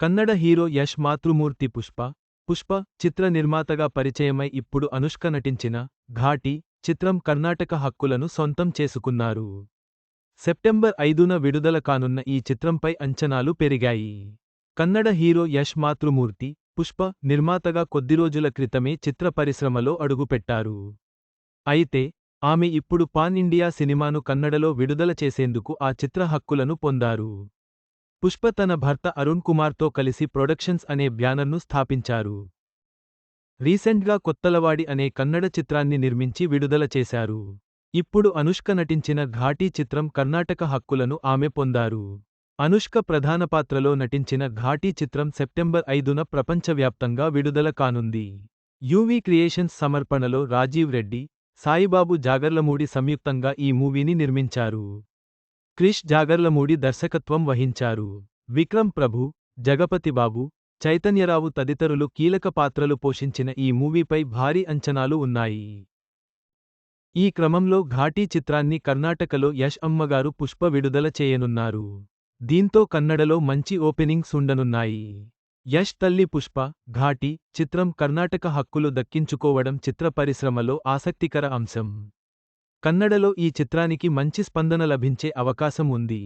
Kannada hero Yash మాతృమూర్తి పుష్ప. పుష్ప చిత్ర నిర్మాతగా పరిచయమై ఇప్పుడు అనుష్క నటించిన ఘాటి చిత్రం కర్ణాటక హక్కులను సొంతం చేసుకున్నారు. సెప్టెంబర్ ఐదున విడుదల కానున్న ఈ చిత్రంపై అంచనాలు పెరిగాయి. కన్నడ హీరో యష్ మాతృమూర్తి పుష్ప నిర్మాతగా కొద్ది రోజుల క్రితమే చిత్ర పరిశ్రమలో అడుగుపెట్టారు. అయితే ఆమె ఇప్పుడు పాన్ ఇండియా సినిమాను కన్నడలో విడుదల చేసేందుకు ఆ చిత్ర హక్కులను పొందారు. పుష్ప తన భర్త అరుణ్ కుమార్తో కలిసి ప్రొడక్షన్స్ అనే బ్యానర్ను స్థాపించారు. రీసెంట్గా కొత్తలవాడి అనే కన్నడ చిత్రాన్ని నిర్మించి విడుదల చేశారు. ఇప్పుడు అనుష్క నటించిన ఘాటీ చిత్రం కర్ణాటక హక్కులను ఆమె పొందారు. అనుష్క ప్రధాన పాత్రలో నటించిన ఘాటీ చిత్రం సెప్టెంబర్ ఐదున ప్రపంచవ్యాప్తంగా విడుదల కానుంది. యూవీ క్రియేషన్స్ సమర్పణలో రాజీవ్ రెడ్డి సాయిబాబు జాగర్లమూడి సంయుక్తంగా ఈ మూవీని నిర్మించారు. క్రిష్ జాగర్లమూడి దర్శకత్వం వహించారు. విక్రమ్ ప్రభు జగపతి బాబు చైతన్యరావు తదితరులు కీలక పాత్రలు పోషించిన ఈ మూవీపై భారీ అంచనాలు ఉన్నాయి. ఈ క్రమంలో ఘాటీ చిత్రాన్ని కర్ణాటకలో యష్ అమ్మగారు పుష్ప విడుదల చేయనున్నారు. దీంతో కన్నడలో మంచి ఓపెనింగ్స్ ఉండనున్నాయి. యష్ తల్లి పుష్ప ఘాటి చిత్రం కర్ణాటక హక్కులు దక్కించుకోవడం చిత్ర పరిశ్రమలో ఆసక్తికర అంశం. కన్నడలో ఈ చిత్రానికి మంచి స్పందన లభించే అవకాశం ఉంది.